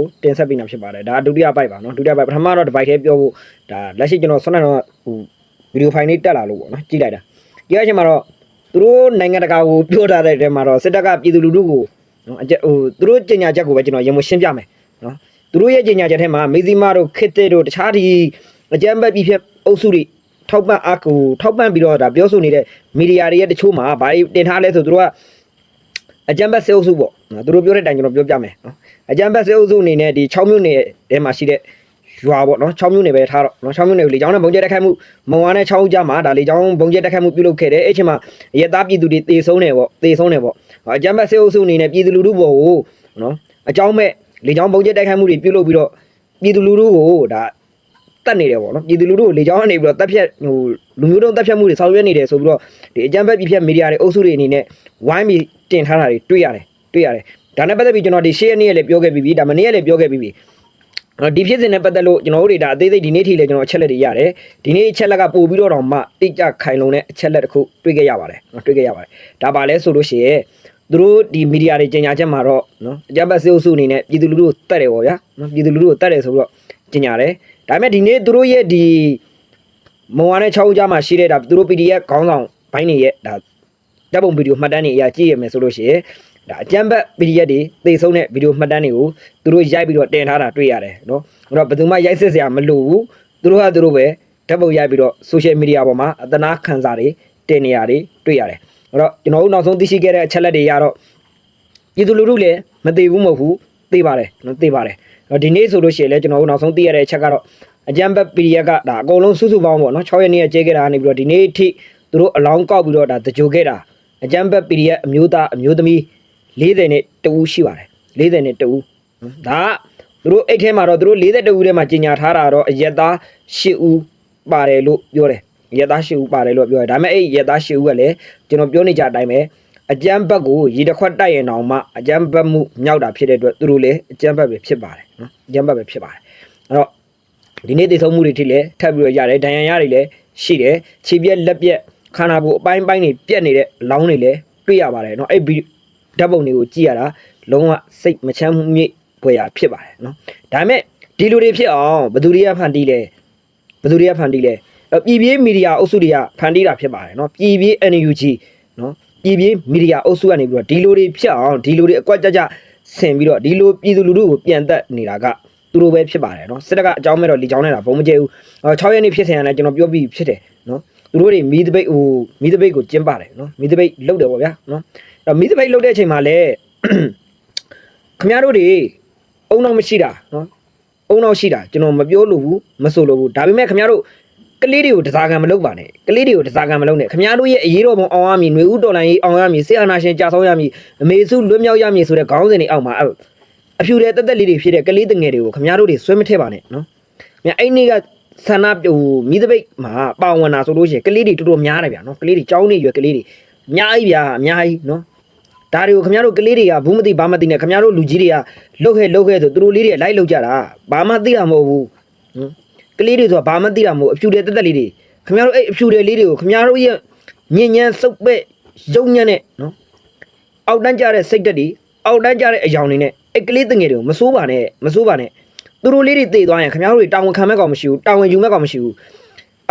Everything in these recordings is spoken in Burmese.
ကိုတင်ဆက်ပေးနေဖြစ်ပါတယ်ဒါဒုတိယပိုက်ပါနော်ဒုတိယပိုက်ပထမတော့ဒီပိုက်သေးပြောဖို့ဒါလက်ရှိကျွန်တော်ဆွမ်းနေတော့ဟိုဗီဒီယိုဖိုင်လေးတက်လာလို့ပေါ့နော်ကြည့်လိုက်တာဒီအချိန်မှာတော့သူတို့နိုင်ငံတကာကိုပြောထားတဲ့တဲမှာတော့စစ်တပ်ကပြည်သူလူထုကိုနော်အကျဟိုသူတို့ကြေညာချက်ကိုပဲကျွန်တော်ရင်မရှင်းပြမယ်နော်သူတို့ရဲ့ကြေညာချက်ထဲမှာမေဇီမာတို့ခစ်တဲ့တို့တခြားဒီအကြမ်းဖက်ပြီးဖြစ်အုပ်စုတွေထောက်ပံ့အကူထောက်ပံ့ပြီးတော့ဒါပြောဆိုနေတဲ့မီဒီယာတွေရဲ့တချို့မှာဘာတွေတင်ထားလဲဆိုသူတို့က အကြမ်းဖက်စေအုပ်စုပေါ့နော်သူတို့ပြောတဲ့အတိုင်းကျွန်တော်ပြောပြမယ်နော်အကြမ်းဖက်စေအုပ်စုအနေနဲ့ဒီ6မြို့နယ်ထဲမှာရှိတဲ့ရွာပေါ့နော်6မြို့နယ်ပဲထားတော့နော်6မြို့နယ်ကိုလေကြောင်းနဲ့ဘုံကျဲတက်ခိုက်မှုမုံဝါနဲ့6ဦးကြားမှာဒါလေကြောင်းဘုံကျဲတက်ခိုက်မှုပြုလုပ်ခဲ့တယ်အဲ့ချိန်မှာရဲသားပြည်သူတွေတေဆုံးတယ်ပေါ့တေဆုံးတယ်ပေါ့အကြမ်းဖက်စေအုပ်စုအနေနဲ့ပြည်သူလူထုပေါ်ကိုနော်အကြောင်းမဲ့လေကြောင်းဘုံကျဲတက်ခိုက်မှုတွေပြုလုပ်ပြီးတော့ပြည်သူလူထုကိုဒါတတ်နေတယ်ပေါ့နော်ပြည်သူလူထုကိုလေကြောင်းကနေပြီးတော့တက်ဖြတ်ဟိုလူမျိုးတုံးတက်ဖြတ်မှုတွေဆောင်ရွက်နေတယ်ဆိုပြီးတော့ဒီအကြမ်းဖက်ပြည်ဖြတ်မီဒီယာတွေအုပ်စုတွေအနေနဲ့ ဝိုင်းပြီးတင်ထားတာတွေတွေ့ရတယ်တွေ့ရတယ်ဒါနဲ့ပတ်သက်ပြီးကျွန်တော်ဒီရှေ့ရက်နေ့ရက်လည်းပြောခဲ့ပြီးပြီဒါမနေ့ရက်လည်းပြောခဲ့ပြီးပြီအဲ့ဒီဖြစ်စဉ်နဲ့ပတ်သက်လို့ကျွန်တော်တို့တွေဒါအသေးစိတ်ဒီနေ့ထိလည်းကျွန်တော်အချက်လက်တွေရတယ်ဒီနေ့အချက်လက်ကပို့ပြီးတော့တော့မှတိကျခိုင်လုံတဲ့အချက်လက်တစ်ခုတွေ့ခဲ့ရပါတယ်နော်တွေ့ခဲ့ရပါတယ်ဒါပါလဲဆိုလို့ရှိရင်သူတို့ဒီမီဒီယာတွေကြေညာချက်မှာတော့နော်အကြမ်းဖက်စေအုပ်စုအနေနဲ့ပြည်သူလူထုကိုတတ်တယ်ပေါ့ဗျာနော်ပြည်သူလူထုကိုတတ်တယ်ဆိုပြီးတော့ကြေညာတယ်ဒါပေမဲ့ဒီနေ့သူတို့ရဲ့ဒီမုံဝါနဲ့6ဦးကြားမှာရှိတဲ့ဒါသူတို့ PDF ခေါင်းဆောင်ဘိုင်းတွေရဲ့ဒါ တပ်ပုံဗီဒီယိုမှတ်တမ်းတွေအရာကြည့်ရမယ်ဆိုလို့ရှိရင်ဒါအကြမ်းဖက် PDF တွေသေဆုံးတဲ့ဗီဒီယိုမှတ်တမ်းတွေကိုသူတို့ရိုက်ပြီးတော့တင်ထားတာတွေ့ရတယ်နော်အဲ့တော့ဘယ်သူမှရိုက်စစ်စရာမလိုဘူးသူတို့ကသူတို့ပဲဓာတ်ပုံရိုက်ပြီးတော့ social media ပေါ်မှာအသနာခံစာတွေတင်နေရတယ်တွေ့ရတယ်အဲ့တော့ကျွန်တော်တို့နောက်ဆုံးသိရှိခဲ့တဲ့အချက်လက်တွေကတော့ပြည်သူလူထုလည်းမသိဘူးမဟုတ်ဘူးသိပါတယ်နော်သိပါတယ်အဲ့တော့ဒီနေ့ဆိုလို့ရှိရင်လည်းကျွန်တော်တို့နောက်ဆုံးသိရတဲ့အချက်ကတော့အကြမ်းဖက် PDF ကဒါအကုန်လုံးစုစုပေါင်းပေါ့နော်6ရက်နေ့ကျဲခဲ့တာကနေပြီးတော့ဒီနေ့အထိသူတို့အလောင်းကောက်ပြီးတော့ဒါတကြိုခဲ့တာ အကြမ်းဖက် PDF အမျိုးသားအမျိုးသမီး40နဲ့တဦးရှိပါတယ်40နဲ့တဦးနော်ဒါကသူတို့အိတ်ထဲမှာတော့သူတို့42ဦးထဲမှာကြီးညာထားတာတော့အရက်သား10ဦးပါတယ်လို့ပြောတယ်ရက်သား10ဦးပါတယ်လို့ပြောတယ်ဒါပေမဲ့အဲ့ရက်သား10ဦးကလည်းကျွန်တော်ပြောနေကြအတိုင်းပဲအကြမ်းဘက်ကိုရေတစ်ခွက်တိုက်ရင်တောင်မှအကြမ်းဘက်မှုမြောက်တာဖြစ်တဲ့အတွက်သူတို့လည်းအကြမ်းဘက်ပဲဖြစ်ပါတယ်နော်အကြမ်းဘက်ပဲဖြစ်ပါတယ်အဲ့တော့ဒီနေ့တည်ဆုံးမှုတွေထိလည်းထပ်ပြီးတော့ရတယ်ဒဏ်ရာရတွေလည်းရှိတယ်ခြေပြက်လက်ပြက် ခန္ဓာကိုယ်အပိုင်းပိုင်းတွေပြက်နေတဲ့အလောင်းတွေလည်းတွေ့ရပါတယ်နော်အဲ့ဗီဓာတ်ပုံတွေကိုကြည့်ရတာလုံးဝစိတ်မချမ်းမြေ့ဖွယ်ရာဖြစ်ပါတယ်နော်ဒါပေမဲ့ဒီလိုတွေဖြစ်အောင်ဘယ်သူတွေကဖန်တီးလဲဘယ်သူတွေကဖန်တီးလဲအဲ့ပြည်ပြေးမီဒီယာအုပ်စုတွေကဖန်တီးတာဖြစ်ပါတယ်နော်ပြည်ပြေး NUG နော်ပြည်ပြေးမီဒီယာအုပ်စုကနေပြီးတော့ဒီလိုတွေဖြစ်အောင်ဒီလိုတွေအကွက်ကြကြဆင်ပြီးတော့ဒီလိုပြည်သူလူထုကိုပြန်တက်နေတာကသူတို့ပဲဖြစ်ပါတယ်နော်စစ်တပ်ကအကြောင်းမဲ့တော့လီချောင်းနေတာဘုံမကျဲဘူး6ရက်နေ့ဖြစ်စဉ်ကလည်းကျွန်တော်ပြောပြီးဖြစ်တယ်နော် သူတို့တွေမီးတပိတ်ဟိုမီးတပိတ်ကိုကျင်းပါတယ်နော်မီးတပိတ်လုတ်တယ်ပေါ့ဗျာနော်အဲ့မီးတပိတ်လုတ်တဲ့အချိန်မှာလည်းခင်ဗျားတို့တွေအုံနောက်မရှိတာနော်အုံနောက်ရှိတာကျွန်တော်မပြောလို့ဘူးမဆိုလို့ဘူးဒါပေမဲ့ခင်ဗျားတို့ကလေးတွေကိုတစားကံမလုပ်ပါနဲ့ကလေးတွေကိုတစားကံမလုပ်နဲ့ခင်ဗျားတို့ရဲ့အရေးတော်ပုံအောင်ရမည်ຫນွေဥတော်လိုင်းရေးအောင်ရမည်ဆေးအာနာရှင်ကြာဆုံးရမည်အမေစုလွတ်မြောက်ရမည်ဆိုတဲ့ခေါင်းစဉ်တွေအောက်မှာအဲ့အဖြူတဲ့တက်တက်လေးတွေဖြစ်တဲ့ကလေးတငယ်တွေကိုခင်ဗျားတို့တွေဆွဲမထည့်ပါနဲ့နော်။မြအဲ့နေ့က ဆန္ဒဟိုမိသပိတ်မှာပါဝင်တာဆိုလို့ရှိရင်ကလေးတွေတော်တော်များတယ်ဗျာနော်ကလေးတွေကြောင်းနေရွယ်ကလေးတွေအများကြီးဗျာအများကြီးနော်။ဒါတွေကိုခင်ဗျားတို့ကလေးတွေကဘူးမသိဘာမသိနဲ့ခင်ဗျားတို့လူကြီးတွေကလှုပ်ခဲလှုပ်ခဲဆိုသူတို့လေးတွေလိုက်လှုပ်ကြတာဘာမှသိတာမဟုတ်ဘူး။နော်။ကလေးတွေဆိုတာဘာမှသိတာမဟုတ်အဖြူတဲ့တက်တက်လေးတွေခင်ဗျားတို့အဲ့အဖြူတဲ့လေးတွေကိုခင်ဗျားတို့ရဲ့ညဉ့်ညမ်းစုပ်ပဲ့ရုံညံ့နဲ့နော်။အောက်တန်းကြတဲ့စိတ်တက်တွေအောက်တန်းကြတဲ့အယောင်တွေနဲ့အဲ့ကလေးတငယ်တွေကိုမစိုးပါနဲ့မစိုးပါနဲ့ သူတို့လေးတွေတည်သွားရင်ခင်ဗျားတို့တွေတာဝန်ခံမဲ့ကောင်မရှိဘူးတာဝန်ယူမဲ့ကောင်မရှိဘူး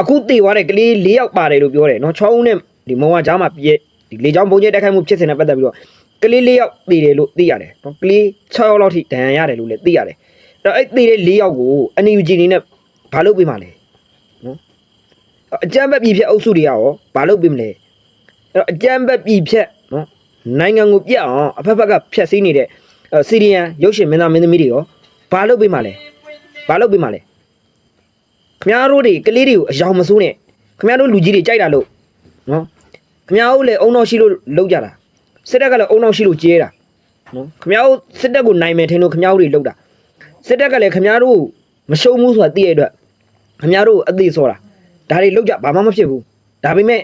အခုတည်သွားတဲ့ကလေး၄ယောက်ပါတယ်လို့ပြောတယ်နော်6ဦးနဲ့ဒီမောင်ကကြားမှာပြည့်ဒီလေချောင်းပုံကျဲတက်ခိုက်မှုဖြစ်စဉ်နဲ့ပတ်သက်ပြီးတော့ကလေး၄ယောက်တည်တယ်လို့သိရတယ်နော်ကလေး6ယောက်လောက်ထိဒဏ်ရာရတယ်လို့လည်းသိရတယ်အဲ့တော့အဲ့တည်တဲ့၄ယောက်ကိုအန်ယူဂျီနေနဲ့ဘာလုပ်ပေးမှလဲနော်အကြမ်းဖက်ပြည်ဖြတ်အုပ်စုတွေကရောဘာလုပ်ပေးမလဲအဲ့တော့အကြမ်းဖက်ပြည်ဖြတ်နော်နိုင်ငံကိုပြတ်အောင်အဖက်ဖက်ကဖြတ်စည်းနေတဲ့အဲစီရီယန်ရုပ်ရှင်မင်းသားမင်းသမီးတွေရော ဘာလုပ်ပေးမှလဲဘာလုပ်ပေးမှလဲခမားတို့တွေကလေးတွေကိုအယောင်မစိုးနဲ့ခမားတို့လူကြီးတွေကြိုက်တာလို့နော်ခမားတို့လည်းအုံနောက်ရှိလို့လောက်ကြတာစစ်တပ်ကလည်းအုံနောက်ရှိလို့ကျဲတာနော်ခမားတို့စစ်တပ်ကိုနိုင်မယ်ထင်လို့ခမားတို့တွေလောက်တာစစ်တပ်ကလည်းခမားတို့မရှုံးဘူးဆိုတာသိရတဲ့အတွက်ခမားတို့အသေးစောတာဒါတွေလောက်ကြဘာမှမဖြစ်ဘူးဒါပေမဲ့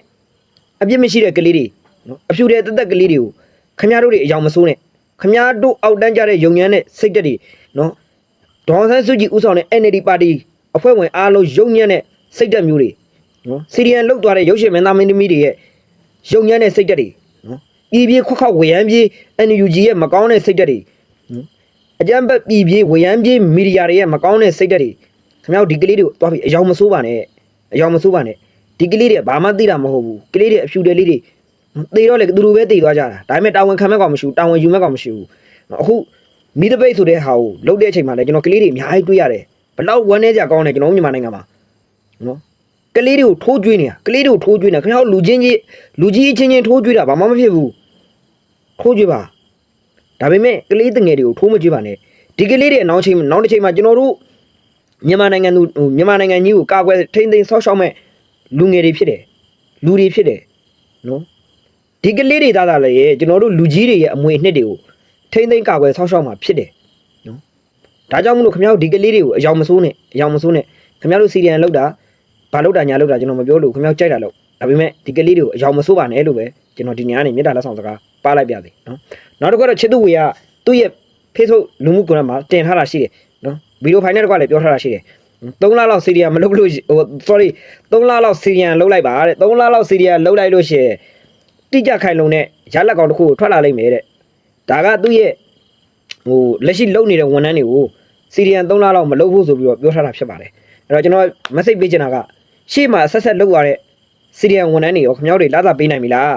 အပြစ်မရှိတဲ့ကလေးတွေနော်အဖြူတဲ့တက်တက်ကလေးတွေကိုခမားတို့တွေအယောင်မစိုးနဲ့ခမားတို့အောက်တန်းကြတဲ့ယုံညမ်းတဲ့စိတ်တက်တွေနော် ဒေါ်ဆန်းစုကြည်ဥဆောင်တဲ့ NLD ပါတီအဖွဲ့ဝင်အားလုံးယုံညမ်းတဲ့စိတ်တက်မျိုးတွေနော်စီရီယန်လောက်သွားတဲ့ရုပ်ရှင်မင်းသားမင်းသမီးတွေရဲ့ယုံညမ်းတဲ့စိတ်တက်တွေနော်ပြည်ပြေခွက်ခောက်ဝရမ်းပြေ NUG ရဲ့မကောင်းတဲ့စိတ်တက်တွေနော်အကြမ်းဖက်ပြည်ပြေးဝရမ်းပြေးမီဒီယာတွေရဲ့မကောင်းတဲ့စိတ်ဓာတ်တွေခင်ဗျားတို့ဒီကလေးတွေကိုတွားပြီးအယောင်မဆိုးပါနဲ့အယောင်မဆိုးပါနဲ့ဒီကလေးတွေဘာမှသိတာမဟုတ်ဘူးကလေးတွေအဖြူတယ်လေးတွေသေတော့လေသူတို့ပဲသေသွားကြတာဒါပေမဲ့တာဝန်ခံမဲ့ကောင်မရှိဘူးတာဝန်ယူမဲ့ကောင်မရှိဘူးအခု မိတပိတ်ဆိုတဲ့ဟာကိုလှုပ်တဲ့အချိန်မှာလည်းကျွန်တော်ကလေးတွေအများကြီးတွေ့ရတယ်ဘလောက်ဝမ်းနေကြကောင်းတယ်ကျွန်တော်မြန်မာနိုင်ငံမှာနော်ကလေးတွေကိုထိုးကျွေးနေတာကလေးတွေကိုထိုးကျွေးနေတာခင်ဗျားတို့လူချင်းကြီးလူကြီးချင်းချင်းထိုးကျွေးတာဘာမှမဖြစ်ဘူးထိုးကျွေးပါဒါပေမဲ့ကလေးတငယ်တွေကိုထိုးမကြည့်ပါနဲ့ဒီကလေးတွေအနောက်ချိန်နောက်တစ်ချိန်မှာကျွန်တော်တို့မြန်မာနိုင်ငံသူဟိုမြန်မာနိုင်ငံကြီးကိုကာကွယ်ထိန်းသိမ်းဆောက်ရှောက်မဲ့လူငယ်တွေဖြစ်တယ်လူတွေဖြစ်တယ်နော်ဒီကလေးတွေသားသားလည်းကျွန်တော်တို့လူကြီးတွေရဲ့အမွေအနှစ်တွေကို ထိန်းသိမ်းကာကွယ်ဆောက်ရှောက်မှာဖြစ်တယ်နော်ဒါကြောင့်မလို့ခင်ဗျားတို့ဒီကလေးတွေကိုအယောင်မစိုးနဲ့အယောင်မစိုးနဲ့ခင်ဗျားတို့စီရီယန်လောက်တာဘာလောက်တာညာလောက်တာကျွန်တော်မပြောလို့ခင်ဗျားတို့ကြိုက်တာလို့ဒါပေမဲ့ဒီကလေးတွေကိုအယောင်မစိုးပါနဲ့လို့ပဲကျွန်တော်ဒီညနေမြေတားလက်ဆောင်စကားပါလိုက်ပြသေးနော်နောက်တစ်ခုကတော့ချစ်သူဝေကသူ့ရဲ့ Facebook လူမှုကွန်ရက်မှာတင်ထားတာရှိတယ်နော်ဗီဒီယိုဖိုင်နဲ့တကွာလည်းပြောထားတာရှိတယ်3လလောက်စီရီယာမလုပ်လို့ဟို sorry 3လလောက်စီရီယာလုပ်လိုက်ပါတဲ့3လလောက်စီရီယာလုပ်လိုက်လို့ရှိရင်တိကျခိုင်လုံတဲ့ရလက်ကောင်တစ်ခုကိုထွက်လာလိမ့်မယ်တဲ့ ဒါကသူ့ရဲ့ဟိုလက်ရှိလုပ်နေတဲ့ဝန်ထမ်းတွေကိုစီရီယန်3လလောက်မလုပ်ဖို့ဆိုပြီးတော့ပြောထားတာဖြစ်ပါတယ်အဲ့တော့ကျွန်တော် message ပေးချင်တာကရှေ့မှာဆက်ဆက်လုပ်ရတဲ့စီရီယန်ဝန်ထမ်းတွေရောခင်ဗျားတို့တွေလာသာပေးနိုင်ပြီလား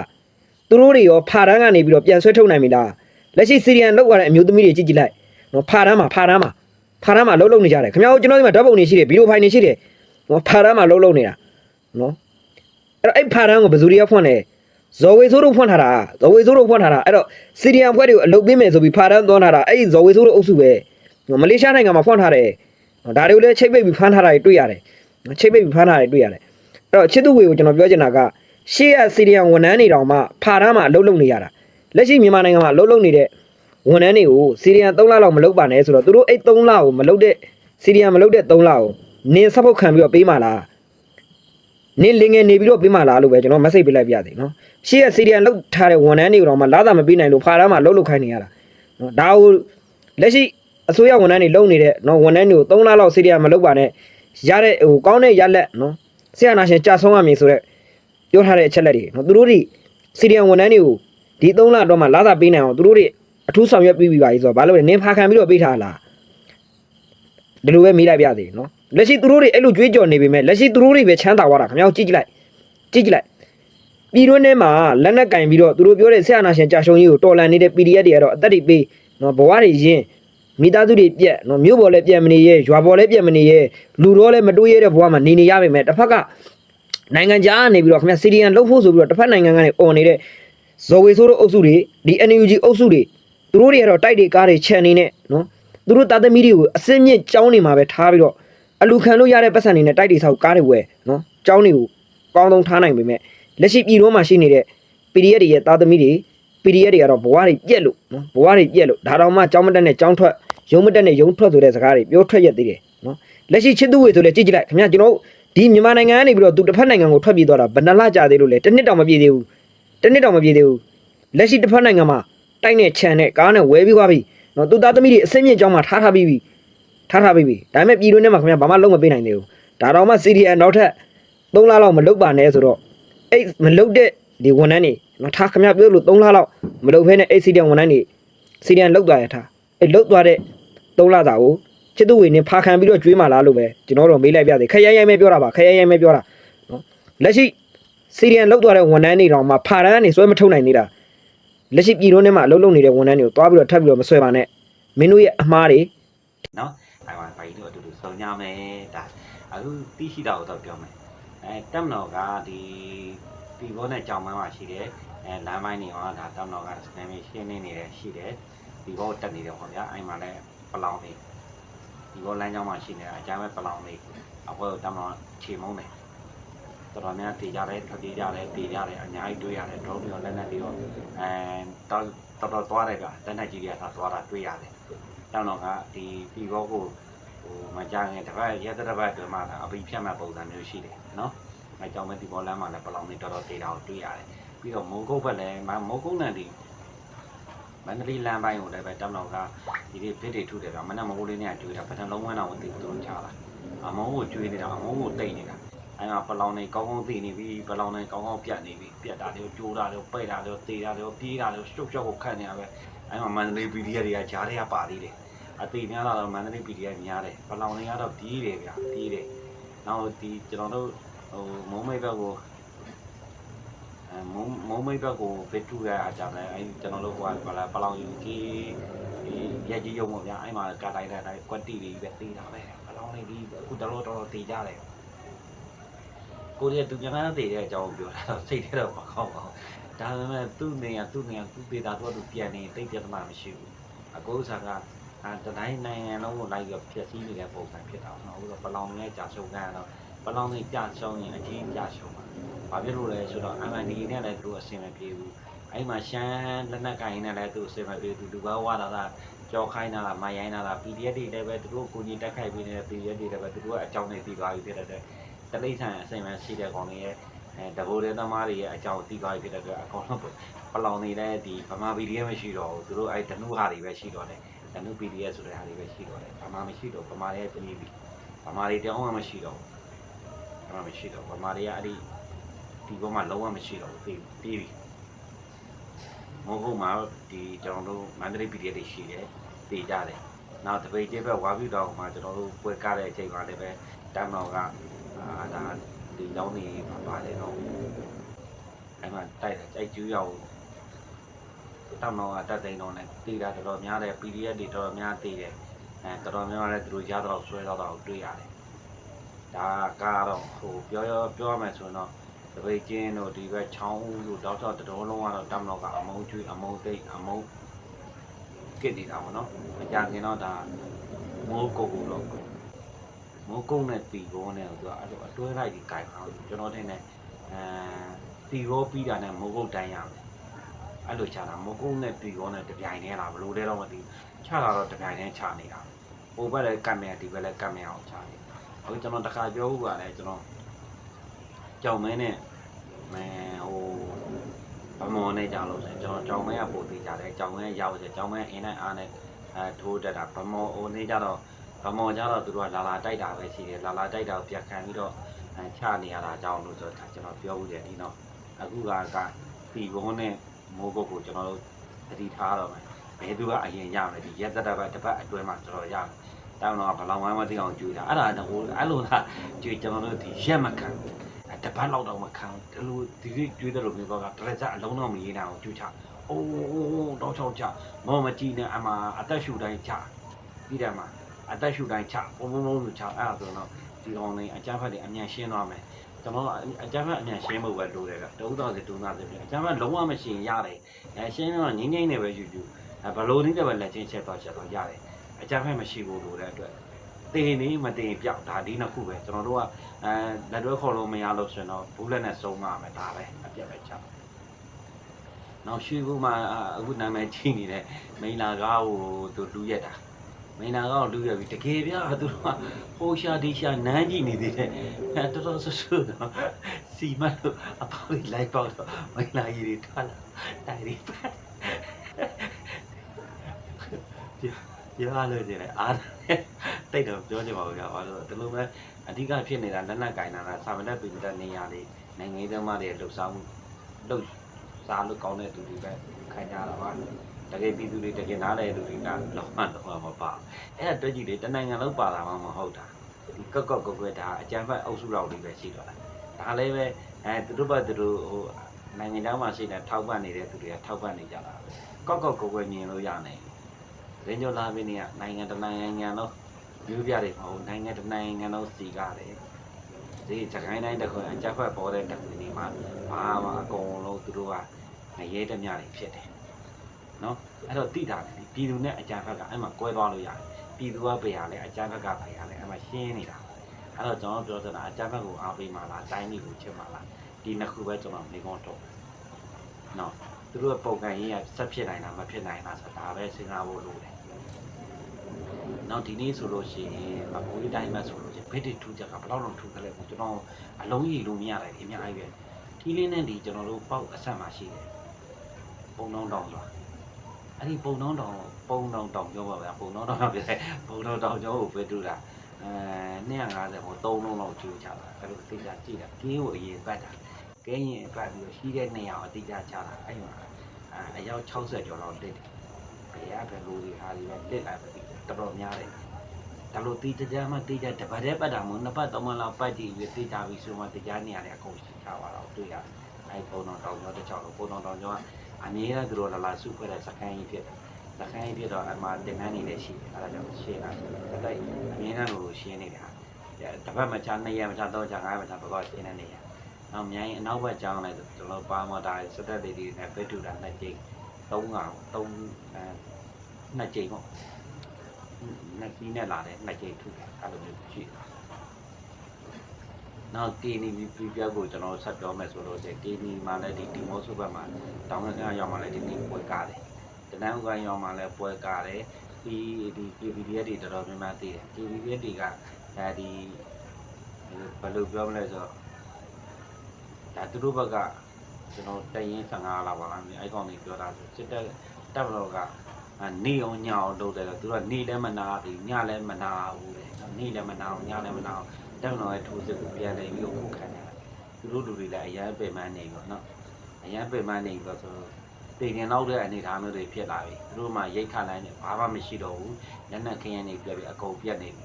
သူတို့တွေရောဖာတန်းကနေပြီးတော့ပြန်ဆွဲထုတ်နိုင်ပြီလားလက်ရှိစီရီယန်လောက်ရတဲ့အမျိုးသမီးတွေကြည့်ကြည့်လိုက်နော်ဖာတန်းမှာဖာတန်းမှာဖာတန်းမှာလှုပ်လှုပ်နေကြတယ်ခင်ဗျားတို့ကျွန်တော်ဒီမှာဓာတ်ပုံတွေရှိတယ်ဗီဒီယိုဖိုင်တွေရှိတယ်နော်ဖာတန်းမှာလှုပ်လှုပ်နေတာနော်အဲ့တော့အဲ့ဖာတန်းကိုဘယ်သူတွေကဖွင့်လဲ ဇော်ဝေဆိုးတို့ဖွင့်ထားတာဇော်ဝေဆိုးတို့ဖွင့်ထားတာအဲ့တော့စီရီယန်ဖွဲ့တွေကိုအလုပ်ပေးမယ်ဆိုပြီးဖာတန်းသွန်းထားတာအဲ့ဒီဇော်ဝေဆိုးတို့အုပ်စုပဲနော်မလေးရှားနိုင်ငံမှာဖွင့်ထားတယ်နော်ဒါတွေကိုလည်းချိတ်ပိတ်ပြီးဖမ်းထားတာတွေတွေ့ရတယ်နော်ချိတ်ပိတ်ပြီးဖမ်းထားတာတွေတွေ့ရတယ်အဲ့တော့ချစ်သူဝေကိုကျွန်တော်ပြောချင်တာကရှေ့ရစီရီယံဝန်ထမ်းတွေတောင်မှဖာတန်းမှာအလုပ်လုပ်နေရတာလက်ရှိမြန်မာနိုင်ငံမှာအလုပ်လုပ်နေတဲ့ဝန်ထမ်းတွေကိုစီရီယံ3လလောက်မလုပ်ပါနဲ့ဆိုတော့သူတို့အဲ့3လကိုမလုပ်တဲ့စီရီယံမလုပ်တဲ့3လကိုနင်းဆက်ဖို့ခံပြီးတော့ပေးမှလား နင်းလင်ငယ်နေပြီးတော့ပေးမှလားလို့ပဲကျွန်တော် message ပေးလိုက်ပြသေးနော်ရှေ့ရစီရီယံလုပ်ထားတဲ့ဝန်ထမ်းတွေတော့မှလာတာမပေးနိုင်လို့ဖာတန်းမှာအလုပ်လုပ်ခိုင်းနေရတာနော်ဒါကိုလက်ရှိအစိုးရဝန်ထမ်းတွေလုပ်နေတဲ့နော်ဝန်ထမ်းတွေကို3လလောက်စီရီယံမလုပ်ပါနဲ့ရတဲ့ဟိုကောင်းတဲ့ရလက်နော်ဆရာနာရှင်ကြာဆုံးရမည်ဆိုတော့ပြောထားတဲ့အချက်လက်တွေနော်သူတို့တွေစီရီယံဝန်ထမ်းတွေကိုဒီ3လတော့မှလာသာပေးနိုင်အောင်သူတို့တွေအထူးဆောင်ရွက်ပြီးပြီပါကြီးဆိုတော့ဘာလို့လဲနင်းဖာခံပြီးတော့ပေးထားလားဒီလိုပဲမေးလိုက်ပြသေးနော် လက်ရှိသူတို့တွေအဲ့လိုကြွေးကြော်နေပေမဲ့လက်ရှိသူတို့တွေပဲချမ်းသာသွားတာခင်ဗျားကြည့်ကြည့်လိုက်ကြည့်ကြည့်လိုက်ပြည်တွင်းထဲမှာလက်နက်ကင်ပြီးတော့သူတို့ပြောတဲ့ဆရာနာရှင်ကြာရှုံးကြီးကိုတော်လန်နေတဲ့ PDF တွေကတော့အသက်တွေပေးနော်ဘဝတွေရင်းမိသားစုတွေပြက်နော်မြို့ပေါ်လည်းပြက်မနေရဲရွာပေါ်လည်းပြက်မနေရဲလူတော့လည်းမတွေးရတဲ့ဘဝမှာနေနေရပါမယ်တစ်ဖက်ကနိုင်ငံခြားကနေပြီးတော့ခင်ဗျစီရီယန်လှုပ်ဖို့ဆိုပြီးတော့တစ်ဖက်နိုင်ငံကနေអော်နေတဲ့ဇော်ဝေဆိုးတို့အုပ်စုတွေဒီ NUG အုပ်စုတွေသူတို့တွေကတော့တိုက်တွေကားတွေခြံနေနဲ့နော်သူတို့တာသမီတွေကိုအစင်းမြင့်ကြောင်းနေမှာပဲထားပြီးတော့ အလူခံလို့ရတဲ့ပတ်စံတွေနဲ့တိုက်တွေဆောက်ကားတွေဝယ်နော်ကြောင်းတွေကိုကောင်းဆုံးထားနိုင်ပေမဲ့လက်ရှိပြည်တော်မှာရှိနေတဲ့ PDF တွေရဲ့တာသမီတွေ PDF တွေကတော့ဘဝတွေပြက်လို့နော်ဘဝတွေပြက်လို့ဒါတော့မှကြောင်းမတက်နဲ့ကြောင်းထွက်ရုံမတက်နဲ့ရုံထွက်ဆိုတဲ့စကားတွေပြောထွက်ရက်သေးတယ်နော်လက်ရှိချစ်သူဝေဆိုလဲကြည့်ကြည့်လိုက်ခင်ဗျာကျွန်တော်တို့ဒီမြန်မာနိုင်ငံကနေပြီးတော့သူတစ်ဖက်နိုင်ငံကိုထွက်ပြေးသွားတာဘယ်နှလကြာသေးလို့လဲတစ်နှစ်တောင်မပြည့်သေးဘူးတစ်နှစ်တောင်မပြည့်သေးဘူးလက်ရှိတစ်ဖက်နိုင်ငံမှာတိုက်နဲ့ခြံနဲ့ကားနဲ့ဝဲပြီးသွားပြီနော်သူသားသမီးတွေအစင်းမြင့်ကြောင်းမှာထားထားပြီးပြီ ထားထားပြီးပြီဒါပေမဲ့ပြည်တွင်းထဲမှာခင်ဗျာဘာမှလုံးမပေးနိုင်သေးဘူးဒါတော့မှစီရီယန်နောက်ထပ်3လလောက်မလုပ်ပါနဲ့ဆိုတော့အဲ့မလုပ်တဲ့ဒီဝန်ထမ်းတွေနော်ထားခင်ဗျာပြောလို့3လလောက်မလုပ်ဖဲနဲ့အဲ့စီရီယန်ဝန်ထမ်းတွေစီရီယန်လောက်သွားရထားအဲ့လောက်သွားတဲ့3လတာကိုချစ်သူဝေနေဖာခံပြီးတော့ကျွေးမှလားလို့ပဲကျွန်တော်တို့မေးလိုက်ပြသေးခက်ရိုင်းရိုင်းပဲပြောတာပါခက်ရိုင်းရိုင်းပဲပြောတာနော်လက်ရှိစီရီယန်လောက်သွားတဲ့ဝန်ထမ်းတွေတောင်မှဖာရန်ကနေဆွဲမထုတ်နိုင်နေတာလက်ရှိပြည်တွင်းထဲမှာအလုပ်လုပ်နေတဲ့ဝန်ထမ်းတွေကိုတွားပြီးတော့ထပ်ပြီးတော့မဆွဲပါနဲ့မင်းတို့ရဲ့အမှားတွေနော် အဲမှာဘာကြီးတို့အတူတူစုံကြမယ်ဒါအခုသိရှိတာကိုတော့ပြောမယ်အဲတက်မတော်ကဒီဒီဘောနဲ့ကြောင်မန်းမှာရှိတယ်အဲလမ်းပိုင်းတွေဟောဒါတက်မတော်ကစနေမီရှင်းနေနေတယ်ရှိတယ်ဒီဘောတက်နေတယ်ဟောဗျာအဲ့မှာလည်းပလောင်နေဒီဘောလမ်းကြောင်းမှာရှိနေတယ်အကြမ်းပဲပလောင်နေအဖွဲတက်မတော်ခြေမုံးတယ်တော်တော်များတေးကြတယ်ထွက်ပြေးကြတယ်တေးကြတယ်အများကြီးတွေ့ရတယ် drone တွေလက်နက်တွေရောအဲတော်တော်တော်သွားတယ်ကလက်နက်ကြီးတွေကသာသွားတာတွေ့ရတယ် တောင်းတော့ကဒီပြီးဘောကိုဟိုမကြငယ်တစ်ပတ်ရက်တစ်ပတ်အတွင်းမှာအပိဖြတ်မဲ့ပုံစံမျိုးရှိတယ်နော်အဲကြောင့်မဲ့ဒီဘောလမ်းမှာလည်းပလောင်နေတော်တော်တေးတာကိုတွေ့ရတယ်ပြီးတော့မိုးကုတ်ဘက်လည်းမမိုးကုတ်နဲ့ဒီမန္တလေးလမ်းပိုင်းကိုလည်းပဲတောင်းတော့ကဒီဒီဗစ်တွေထုတယ်တော့မနက်မိုးလေးနဲ့ကျွေးတာပထမလုံးဝန်းတော့သိသူတို့ချတာအမောင်းကိုကျွေးနေတာအမောင်းကိုတိတ်နေတာအဲမှာပလောင်နေကောင်းကောင်းသိနေပြီပလောင်နေကောင်းကောင်းပြတ်နေပြီပြတ်တာတွေကိုကျိုးတာတွေကိုပိတ်တာတွေကိုတေးတာတွေကိုပြေးတာတွေကိုရှုပ်ရှုပ်ကိုခတ်နေရပဲ အဲမှာမန္တလေး PDF တွေကဂျားတွေကပါသေးတယ်အသေးများလာတော့မန္တလေး PDF များတယ်ပလောင်တွေကတော့ပြေးတယ်ဗျာပြေးတယ်နောက်ဒီကျွန်တော်တို့ဟိုမုံမိတ်ဘက်ကိုအဲမုံမုံမိတ်ဘက်ကိုဗစ်တူရအကြတယ်အဲကျွန်တော်တို့ဟိုကပလောင်ယူကြီးဒီရက်ကြီးရုံပေါ့ဗျာအဲ့မှာကတိုင်းတိုင်းကွက်တီတွေပဲသေးတာပဲပလောင်တွေဒီအခုတော်တော်တော်သေးကြတယ်ကိုရီးယားသူမြန်မာသေးတဲ့အကြောင်းပြောတာစိတ်ထဲတော့မကောင်းပါဘူး ဒါပေမဲ့သူ့နေရသူ့နေရသူ့ဒေတာတော့သူပြန်နေတိတ်ပြဿနာမရှိဘူးအကူစားကအဲတတိုင်းနိုင်ငံလုံးကိုလိုက်ပြီးဖြစ်စည်းနေတဲ့ပုံစံဖြစ်တာပေါ့နော်အခုတော့ပလောင်နဲ့ကြာရှုံခံရတော့ပလောင်နဲ့ကြာရှုံရင်အကြီးကြာရှုံပါဘာဖြစ်လို့လဲဆိုတော့ MND နဲ့လည်းသူတို့အဆင်မပြေဘူးအဲ့မှာရှမ်းလက်နက်ကိုင်နဲ့လည်းသူအဆင်မပြေဘူးလူကဝါတာကကြောခိုင်းတာလားမရိုင်းတာလား PDF တွေလည်းပဲသူတို့ကိုကြီးတက်ခိုက်ပေးနေတဲ့ PDF တွေလည်းပဲသူတို့ကအကြောင်းတွေသိသွားပြီဖြစ်တဲ့အတွက်တလိမ့်ဆန်အဆင်မရှိတဲ့ကောင်တွေရဲ့ အဲတဘိုးတဲ့သမားတွေရဲ့အကြောင်းသိသွားပြီဖြစ်တဲ့အတွက်အကောင်လုံးပလောင်နေလည်းဒီဗမာ PDF မရှိတော့ဘူးသူတို့အဲ့တနုဟာတွေပဲရှိတော့တယ်တနု PDF ဆိုတဲ့ဟာတွေပဲရှိတော့တယ်ဗမာမရှိတော့ဗမာတွေပြည်ပြီဗမာတွေတောင်းမှမရှိတော့ဗမာမရှိတော့ဗမာတွေကအဲ့ဒီဒီဘက်မှာလုံးဝမရှိတော့ဘူးပြည်ပြည်ပြီမဟုတ်ဘူးမှာဒီကျွန်တော်တို့မန္တလေး PDF တွေရှိတယ်ပြည်ကြတယ်နောက်တပိတ်ကျဘက်ဝါပြူတော်မှာကျွန်တော်တို့ပွဲကားတဲ့အချိန်မှာလည်းပဲတန်းတော်ကအာဒါ ဒီလောင်းနေပါတယ်တော့အဲ့မှာတိုက်တာကြိုက်ကျူးရအောင်တောင်တော်ကတက်သိန်းတော့နဲ့တည်တာတော်တော်များတယ် PDF တွေတော်တော်များတည်တယ်အဲတော်တော်များလည်းသူတို့ရတော့ဆွဲတော့တော့တွေ့ရတယ်ဒါကတော့ဟိုပြောရပြောရမယ်ဆိုရင်တော့တပိတ်ကျင်းတို့ဒီဘက်ချောင်းဦးတို့တောက်တော့တတော်လုံးကတော့တောင်တော်ကအမုံကျွေးအမုံသိပ်အမုံကစ်နေတာပေါ့နော်အကြခင်တော့ဒါမိုးကုတ်ကုတ်တော့ မိုးကုတ်နဲ့တီဘောနဲ့သူကအဲ့လိုအတွဲလိုက်ကြီးကြိုင်အောင်ကျွန်တော်ထင်တယ်အဲတီဘောပြီးတာနဲ့မိုးကုတ်တိုင်းရမယ်အဲ့လိုချတာမကုန်းနဲ့ပြည်ရောနဲ့တပြိုင်တည်းလားဘလို့လဲတော့မသိဘူးချတာတော့တပြိုင်တည်းချနေတာဟိုဘက်လည်းကတ်မယ်ဒီဘက်လည်းကတ်မယ်အောင်ချနေအခုကျွန်တော်တခါပြောဦးပါလေကျွန်တော်ကြောင်မဲနဲ့မဲဟိုဗမော်နဲ့ကြောင်လို့ဆိုရင်ကျွန်တော်ကြောင်မဲကပို့သေးကြတယ်ကြောင်မဲရောက်တယ်ကြောင်မဲအင်းနဲ့အားနဲ့အဲထိုးတက်တာဗမော်ဟိုနေကြတော့ ဗမော်ကြတော့သူတို့ကလာလာတိုက်တာပဲရှိတယ်လာလာတိုက်တာကိုပြတ်ခံပြီးတော့အဲချနေရတာအကြောင်းလို့ဆိုတော့ကျွန်တော်ပြောဦးတယ်ဒီတော့အခုကကပြည်ဘောနဲ့မိုးကုတ်ကိုကျွန်တော်တို့တတိထားတော့မယ်ဘယ်သူကအရင်ရမယ်ဒီရက်သက်တစ်ပတ်တစ်ပတ်အတွင်းမှာကျွန်တော်ရမယ်တောင်းတော့ဘလောင်ဝိုင်းမသိအောင်ကြွေးတာအဲ့ဒါတော့အဲ့လိုလားကြွေးကျွန်တော်တို့ဒီရက်မခံတပတ်လောက်တော့မခံဒီလိုဒီကြွေးတယ်လို့ပြောတာတရက်စအလုံးတော့မရေးနိုင်အောင်ကြွေးချအိုးတော့ချောင်းချမောမကြည့်နဲ့အမအသက်ရှူတိုင်းချပြီးတယ်မှာ အသက်ရှူတိုင်းချဘုံဘုံဘုံလို့ချအဲ့ဒါဆိုတော့ဒီကောင်လေးအကြမ်းဖက်တွေအမြန်ရှင်းသွားမယ်ကျွန်တော်အကြမ်းဖက်အမြန်ရှင်းဖို့ပဲလိုတယ်ကဒုသစီဒုသစီပြန်အကြမ်းဖက်လုံးဝမရှင်းရတယ်အဲရှင်းတော့ငင်းငင်းနေပဲယူယူအဲဘလို့နည်းတဲ့ပဲလက်ချင်းချက်တော့ချက်တော့ရတယ်အကြမ်းဖက်မရှိဘူးလို့တဲ့အတွက်တင်နေမတင်ပြောက်ဒါဒီနှစ်ခုပဲကျွန်တော်တို့ကအဲလက်တွဲခေါ်လို့မရလို့ဆိုရင်တော့ဘူးလက်နဲ့စုံမှာမယ်ဒါပဲအပြတ်ပဲချက်နောက်ရွှေကူမှာအခုနာမည်ကြီးနေတဲ့မိန်လာကားကိုသူလူရက်တာ မိန်လာကားကိုလူရက်ပြီးတကယ်ပြသူတို့ကဟိုရှာဒီရှာနန်းကြည့်နေသေးတယ်အဲတော်တော်ဆဆူတော့စီမလို့အပေါင်းလိုက်ပေါတော့မိန်လာကြီးတွေထွက်လာတိုင်တွေပတ်ပြောရလို့ကျင်လေအားတိတ်တော့ပြောချင်ပါဘူးကြာဘာလို့ဒီလိုပဲအဓိကဖြစ်နေတာလက်နက်ကင်တာကစာမတက်ပြည်တဲ့နေရာလေးနိုင်ငံရေးသမားတွေလှုပ်ရှားမှုလှုပ်ရှားလို့ကောင်းတဲ့သူတွေပဲခံကြတာပါ တကယ်ပြည်သူတွေတကယ်နားလည်သူတွေကလောမှတော့မပါအဲ့ဒါတွေ့ကြည့်လေတနိုင်ငံလုံးပါတာမှမဟုတ်တာဒီကော့ကော့ကွက်ကွက်ဒါအကြမ်းဖက်အုပ်စုလောက်လေးပဲရှိတော့တာဒါလည်းပဲအဲသူတို့ဘက်သူတို့ဟိုနိုင်ငံသားမှာရှိတဲ့ထောက်ပံ့နေတဲ့သူတွေကထောက်ပံ့နေကြတာပဲကော့ကော့ကွက်ကွက်မြင်လို့ရနိုင်တယ်ရင်းညွှန်းလာပြီးနေကနိုင်ငံတစ်နိုင်ငံလုံးမျိုးပြတွေမဟုတ်နိုင်ငံတစ်နိုင်ငံလုံးစီကားတယ်ဒီစကိုင်းတိုင်းတစ်ခုအကြက်ဖက်ပေါ်တဲ့တစ်ခုနေမှာဘာမှအကုန်လုံးသူတို့ကငရဲတမျှတွေဖြစ်တယ် နော်အဲ့တော့တိတာတယ်ပြည်သူနဲ့အကြက်ဖက်ကအဲ့မှာကွဲသွားလို့ရတယ်ပြည်သူကဘယ်ဟာလဲအကြက်ဖက်ကဘယ်ဟာလဲအဲ့မှာရှင်းနေတာအဲ့တော့ကျွန်တော်ပြောချင်တာအကြက်ဖက်ကိုအားပေးမှလားတိုင်းပြည်ကိုချစ်မှလားဒီနှစ်ခုပဲကျွန်တော်နေကောင်းတော့နော်သူတို့ကပုံကန်ရေးကဆက်ဖြစ်နိုင်တာမဖြစ်နိုင်တာဆိုတာဒါပဲစဉ်းစားဖို့လိုတယ်နောက်ဒီနေ့ဆိုလို့ရှိရင်မကွေးတိုင်းမှာဆိုလို့ရှိရင်ဗစ်တစ်ထူးချက်ကဘယ်တော့တော့ထူးခလဲဘူးကျွန်တော်အလုံးကြီးလို့မရတယ်အများကြီးပဲဒီလေးနဲ့ဒီကျွန်တော်တို့ပေါက်အဆက်မှာရှိတယ်ပုံနှောင်းတောင်ဆိုတာ အဲ့ဒီပုံနှောင်းတောင်ပုံနှောင်းတောင်ပြောပါဗျာပုံနှောင်းတောင်ပြောတယ်ပုံနှောင်းတောင်ကျောင်းကိုဗစ်တူတာအဲ250ဟို3လုံးလောက်ကျူးချတာအဲ့လိုသိကြကြည့်တာကင်းကိုအရင်ပတ်တာကင်းရင်ပတ်ပြီးတော့ရှိတဲ့နေရာကိုအတိအကျချတာအဲ့မှာအယောက်60ကျော်လောက်တက်တယ်ဘယ်ရဘယ်လိုဒီဟာဒီပဲတက်လာပဲသိတယ်တော်တော်များတယ်ဒါလို့တီးကြမှတီးကြတပတ်တည်းပတ်တာမို့နှစ်ပတ်သုံးပတ်လောက်ပတ်ကြည့်ပြီးတီးကြပြီးဆိုမှတရားနေရတယ်အကုန်ချပါတော့တွေ့ရတယ်အဲပုံတော်တောင်ကျော်တစ်ချောင်းလို့ပုံတော်တောင်ကျော်က အမြဲတမ်းသူတို့လာလာစုဖွဲ့တဲ့စခန်းကြီးဖြစ်တယ်စခန်းကြီးဖြစ်တော့အမှတင်နှန်းနေလည်းရှိတယ်အဲဒါကြောင့်ရှင်းတာတက်တိုက်အမြဲတမ်းလို့ရှင်းနေတာတပတ်မချနှစ်ရက်မချတော့ချငါးရက်မချတော့ရှင်းနေနေရနောက်မြိုင်းအနောက်ဘက်ကျောင်းလည်းကျွန်တော်ပါမတာစတက်တွေဒီနဲ့ပဲထူတာနှစ်ကြိမ်သုံးကောင်သုံးအဲနှစ်ကြိမ်ပေါ့နှစ်ကြီးနဲ့လာတယ်နှစ်ကြိမ်ထူတယ်အဲ့လိုမျိုးရှိတယ် နောက်တီနီပြပြကိုကျွန်တော်ဆက်ပြောမယ်ဆိုတော့တီနီမှာလည်းဒီဒီမော့ဆုဘက်မှာတောင်းကရောက်မှလည်းဒီနေ့ပွဲကားတယ်တနန်းဥကရောက်မှလည်းပွဲကားတယ်ပြီးဒီ KVDS တွေတော်တော်များများသိတယ် KVDS တွေကအဲဒီဘယ်လိုပြောမလဲဆိုတော့ဒါသူတို့ဘက်ကကျွန်တော်တရင်15လောက်ပါလားအဲ့ကောင်တွေပြောတာဆိုစစ်တက်တက်ဘလော့ကနေအောင်ညအောင်လုပ်တယ်သူတို့ကနေလည်းမနာဘူးညလည်းမနာဘူးလေ နေ့လည်းမနာအောင်ညလည်းမနာအောင်တောင်းတော်ရဲ့ထိုးစစ်ကိုပြန်လည်ပြီးတော့ခံနေတာသူတို့လူတွေလည်းအရင်ပင်မနေပြီနော်အရင်ပင်မနေပြီဆိုတော့ပြည်ရင်နောက်တဲ့အနေအထားမျိုးတွေဖြစ်လာပြီသူတို့မှရိတ်ခတ်လိုက်နေဘာမှမရှိတော့ဘူးလက်နက်ခင်းရနေပြပြီးအကုန်ပြတ်နေပြီ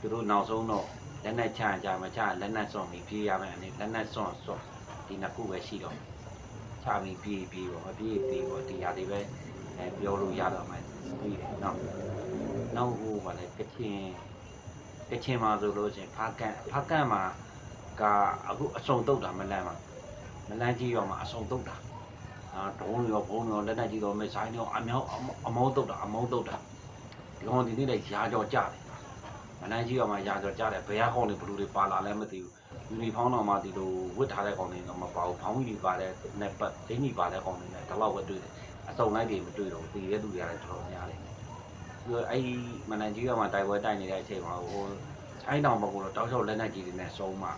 သူတို့နောက်ဆုံးတော့လက်နက်ချကြမချလက်နက်စွန့်ပြီးပြေးရမယ်အနေလက်နက်စွန့်စွန့်ဒီနှစ်ခုပဲရှိတော့ချပြီးပြေးပြေးပေါ့မပြေးသေးပေါ့ဒီဟာတွေပဲအဲပြောလို့ရတော့မှပြီးတယ်နော်နောက်ဟိုကလည်းကချင် ကချင်မှာဆိုလို့ချင်းဖားကန်ဖားကန်မှာကအခုအစုံတုတ်တာမလန်းမှာမလန်းကြီးရောမှာအစုံတုတ်တာအာဒုံးရောဘုံရောလက်နက်ကြီးရောမဆိုင်ရောအမြောက်အမောတုတ်တာအမောတုတ်တာဒီကောင်ဒီနေ့လည်းရာကြောကြတယ်မလန်းကြီးရောမှာရာကြောကြတယ်ဘယ်ဟာကောင်တွေဘလူတွေပါလာလဲမသိဘူးယူနီဖောင်းတော်မှာဒီလိုဝတ်ထားတဲ့ကောင်တွေတော့မပါဘူးဖောင်းကြီးပါတဲ့နဲ့ပတ်ဒိန်းကြီးပါတဲ့ကောင်တွေလည်းဒီလောက်ပဲတွေ့တယ်အစုံလိုက်တွေမတွေ့တော့ဘူးဒီရဲသူတွေကလည်းတော်တော်များတယ်ပြီးတော့ အဲ့ဒီမနန်ကြီးကမှတိုက်ပွဲတိုက်နေတဲ့အချိန်မှာဟိုအိုင်းတောင်ဘက်ကတော့တောက်လျှောက်လက်နက်ကြီးတွေနဲ့စုံးမှာ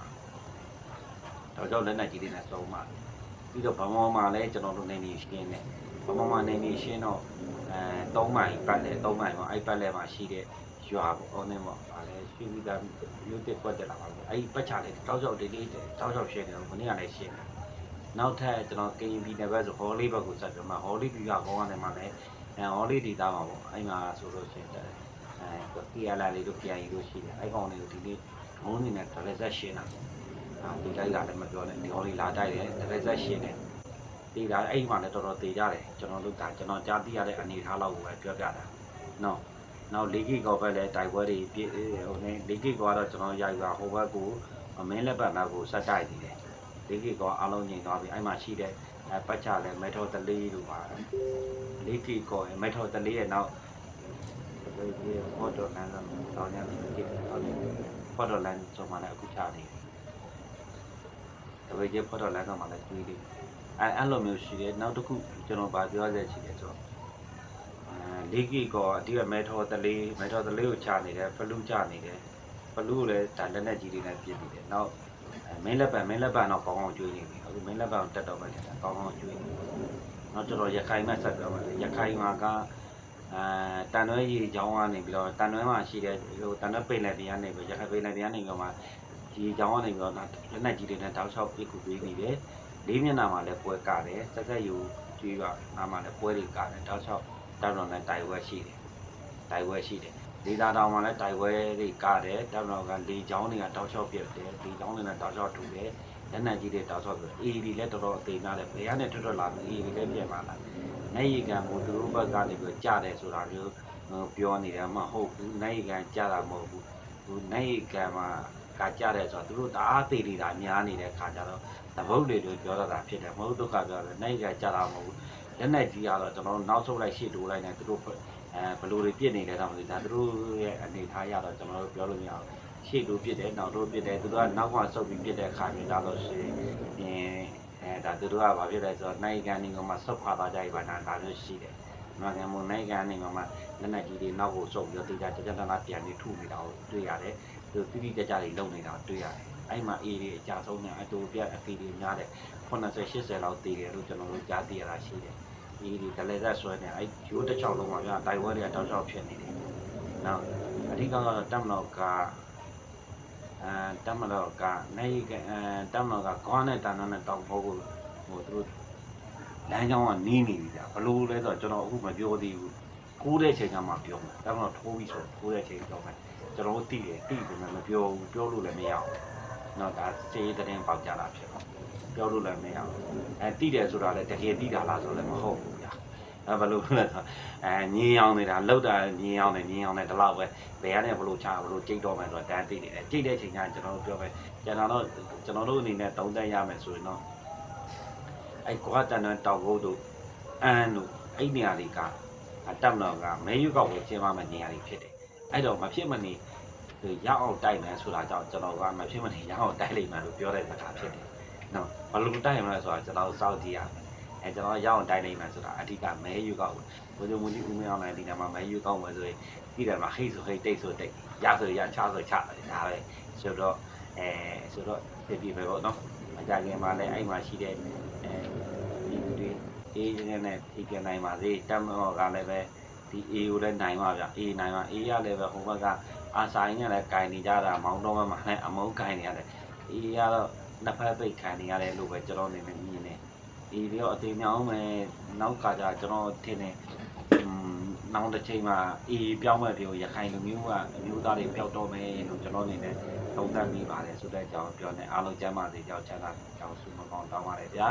တောက်လျှောက်လက်နက်ကြီးတွေနဲ့စုံးမှာပြီးတော့ဗမာမှာလည်းကျွန်တော်တို့နေနေရှင်းတယ်ဗမာမှာနေနေရှင်းတော့အဲ3မိုင်ပတ်လေ3မိုင်ပေါ့အဲ့ပတ်လေမှာရှိတဲ့ရွာပေါ့ဟိုနေပေါ့ဗာလဲရွှေပြည်သာမြို့တစ်ကွက်တက်လာပါဘူးအဲ့ဒီပတ်ချလေးတောက်လျှောက်ဒေးဒေးတောက်လျှောက်ရှင်းတယ်ဘယ်နည်းကလည်းရှင်းတယ်နောက်ထပ်ကျွန်တော်ကရင်ပြည်နယ်ဘက်ဆိုဟော်လေးဘက်ကိုဆက်ပြီးမှဟော်လေးပြည်ကကောင်းကနေမှလည်း အဲဟော်လေးဒေတာမှာပေါ့အဲ့မှာဆိုလို့ရှိရင်အဲတီယာလာလေးတို့ပြန်ရီတို့ရှိတယ်အဲ့ကောင်လေးကိုဒီနေ့ဒုံးနေနဲ့ဒရက်ဆက်ရှင်းတာပေါ့အာဒီလိုက်ကလည်းမပြောနဲ့ဒီဟော်လေးလာတိုက်တယ်ဒရက်ဆက်ရှင်းတယ်ဒီလာအဲ့မှာလည်းတော်တော်သေးကြတယ်ကျွန်တော်တို့ကကျွန်တော်ကြားသိရတဲ့အနေအထားလောက်ကိုပဲပြောပြတာနော်နောက်လေးကီကောဘက်လည်းတိုက်ပွဲတွေပြည့်ဟိုနေလေးကီကောကတော့ကျွန်တော်ရိုက်ပါဟိုဘက်ကိုမင်းလက်ပတ်နာကိုဆက်တိုက်နေတယ်လေးကီကောအားလုံးညင်သွားပြီအဲ့မှာရှိတဲ့ အဲပတ်ချလဲမဲထော်တလေးတို့ပါလေးကီကောမဲထော်တလေးရဲ့နောက်ဒီဖော်တော်လမ်းဆောင်တောင်းရမယ်ဒီဟုတ်တယ်ဖော်တော်လမ်းဆောင်မှလည်းအခုချနေတယ်တပည့်ကျဖော်တော်လမ်းဆောင်မှလည်းကျွေးတယ်အဲအဲ့လိုမျိုးရှိတယ်နောက်တစ်ခုကျွန်တော်ဗာပြောရတဲ့ရှိတယ်ဆိုတော့လေးကီကောအတိအမဲထော်တလေးမဲထော်တလေးကိုချနေတယ်ဖလူးချနေတယ်ဖလူးကိုလည်းဒါလက်နဲ့ကြီးလေးနဲ့ပြစ်နေတယ်နောက် မင်းလက်ပံမင်းလက်ပံတော့ကောင်းကောင်းကျွေးနေပြီအခုမင်းလက်ပံတက်တော့ပဲကောင်းကောင်းကျွေးနေနောက်ကျွန်တော်ရခိုင်မဲ့ဆက်ပြောပါမယ်ရခိုင်မှာကအဲတန်ရွဲရေချောင်းကနေပြီးတော့တန်ရွဲမှာရှိတဲ့ဟိုတန်ရွဲပိန်လက်ပြန်နေပြီးရခိုင်ပိန်လက်ပြန်နေပြီးတော့မှဒီချောင်းကနေပြီးတော့လက်နဲ့ကြီးတွေနဲ့တောက်လျှောက်ပြစ်ကူပေးနေတယ်လေးမျက်နှာမှာလည်းပွဲကတယ်ဆက်ဆက်ယူကျွေးပါနားမှာလည်းပွဲတွေကတယ်တောက်လျှောက်တောက်တော့လည်းတိုင်ဝဲရှိတယ်တိုင်ဝဲရှိတယ် ဒေတာတောင်မှာလည်းတိုင်ဝဲတွေကားတယ်တောက်တော့ကလေချောင်းတွေကတောက်လျှောက်ပြစ်တယ်လေချောင်းတွေနဲ့တောက်လျှောက်ထူတယ်လက်နက်ကြီးတွေတောက်လျှောက်ပြအေဒီလည်းတော်တော်အသေးများတယ်ဘယ်ကနေထွက်ထွက်လာလဲအေဒီလည်းပြင်ပါလားနိုင်ရီကံကိုသူတို့ဘက်ကနေပြီးကြားတယ်ဆိုတာမျိုးပြောနေတယ်မဟုတ်ဘူးနိုင်ရီကံကြားတာမဟုတ်ဘူးဟိုနိုင်ရီကံမှာကကြားတယ်ဆိုတော့သူတို့တအားသေးနေတာများနေတဲ့ခါကျတော့တပုတ်တွေလို့ပြောတာဖြစ်တယ်မဟုတ်ဒုက္ခပြောတယ်နိုင်ရီကံကြားတာမဟုတ်ဘူးလက်နက်ကြီးကတော့ကျွန်တော်နောက်ဆုတ်လိုက်ရှေ့တိုးလိုက်နေသူတို့ အဲဘယ်လိုတွေပြစ်နေလဲတော့မသိဒါသူတို့ရဲ့အနေထားရတော့ကျွန်တော်တို့ပြောလို့မရဘူးရှေ့တိုးပြစ်တယ်နောက်တိုးပြစ်တယ်သူတို့ကနောက်ကဆုတ်ပြီးပြစ်တဲ့ခါမျိုးကြတော့ရှိရင်အဲဒါသူတို့ကဘာဖြစ်လဲဆိုတော့နိုင်ကန်နေကမှဆုတ်ခွာသွားကြပြီပါနာဒါမျိုးရှိတယ်။နိုင်ငံမနိုင်ကန်နေကမှလက်နက်ကြီးတွေနောက်ကိုဆုတ်ပြီးတော့တေချာကြကြတနာပြန်ပြီးထုနေတာကိုတွေ့ရတယ်။သူတိတိကျကျတွေလုံနေတာကိုတွေ့ရတယ်။အဲ့မှာအေးတွေအကြဆုံးနဲ့အတူပြအပီတွေများတဲ့80 80လောက်တည်တယ်လို့ကျွန်တော်တို့ကြားသိရတာရှိတယ်။ ဒီဒီဒလဲသက်ဆွဲနေအဲ့ရိုးတစ်ချောင်းလုံးမှာပြတိုင်ဝဲတွေကတောက်ချောက်ဖြစ်နေတယ်။နောက်အဓိကကတော့တက်မလို့ကအဲတက်မလို့ကနိုင်ကအဲတက်မလို့ကခေါင်းနဲ့တန်နဲ့တောက်ဖို့ကိုဟိုသူတို့လမ်းကြောင်းကနီးနေပြီဗျာဘလို့လဲဆိုတော့ကျွန်တော်အခုမပြောသေးဘူးအထိုးတဲ့အချိန်ကမှပြောမယ်ဒါမှမဟုတ်ထိုးပြီးဆိုထိုးတဲ့အချိန်ပြောမယ်ကျွန်တော်တို့တိတယ်တိတယ်မပြောဘူးပြောလို့လည်းမရဘူးနော်ဒါစေးတဲ့ပေါက်ကြတာဖြစ်တော့ ပြောလို့လည်းမရဘူးအဲတိတယ်ဆိုတာလည်းတကယ်တိတာလားဆိုလည်းမဟုတ်ဘူးဗျာအဲဘယ်လိုလဲဆိုအဲညင်းအောင်နေတာလောက်တာညင်းအောင်နေညင်းအောင်နေဒီလောက်ပဲဘယ်ကနေဘလို့ချဘလို့ကြိတ်တော့မယ်ဆိုတော့တန်းတိနေတယ်ကြိတ်တဲ့အချိန်ကျကျွန်တော်တို့ပြောမယ်ကျွန်တော်တို့ကျွန်တော်တို့အနေနဲ့တုံးတက်ရမယ်ဆိုရင်တော့အဲကွာတန်တန်တောက်ဖို့တို့အန်းတို့အဲ့နေရာတွေကအတက်မတော်ကမဲယူကောက်ကိုကျင်းပမယ့်နေရာတွေဖြစ်တယ်အဲ့တော့မဖြစ်မနေဒီရအောင်တိုက်မယ်ဆိုတာကြောင့်ကျွန်တော်ကမဖြစ်မနေရအောင်တိုက်လိုက်မှလို့ပြောတဲ့စကားဖြစ်တယ် နော်ဘယ်လိုတိုက်မလဲဆိုတာကျွန်တော်စောင့်ကြည့်ရမယ်အဲကျွန်တော်ရအောင်တိုက်လိုက်မှဆိုတာအဓိကမဲယူကောက်ဘယ်လိုမျိုးကြီးဦးမင်းအောင်လည်းဒီနေ့မှာမဲယူကောက်မယ်ဆိုရင်ပြီးတယ်မှာဟိတ်ဆိုဟိတ်တိတ်ဆိုတိတ်ရဆိုရချဆိုချတယ်ဒါပဲဆိုတော့အဲဆိုတော့ပြပြပဲပေါ့နော်အကြခင်မှာလည်းအဲ့မှာရှိတဲ့အဲဒီတွေအေးနေနဲ့ဒီကနိုင်ပါစေတမတော်ကလည်းပဲဒီအေးကိုလည်းနိုင်ပါဗျအေးနိုင်ပါအေးရလည်းပဲဟိုဘက်ကအာဆိုင်နဲ့လည်းကင်နေကြတာမောင်းတော့မှလည်းအမုန်းကင်နေရတယ်အေးရတော့ နှစ်ဖက်ပိတ်ခံနေရတယ်လို့ပဲကျွန်တော်အနေနဲ့မြင်နေအေးရောအသေးမြောင်းမယ်နောက်ကကြကျွန်တော်ထင်တယ်နောက်တစ်ချိန်မှာအေးပြောင်းမဲ့ပြောရခိုင်လူမျိုးကအမျိုးသားတွေပျောက်တော့မယ်လို့ကျွန်တော်အနေနဲ့သုံးသပ်မိပါတယ်ဆိုတဲ့အကြောင်းပြောနေအားလုံးကျမ်းပါစေကြောင်းချမ်းသာကြောင်းဆုမကောင်းတောင်းပါတယ်ဗျာ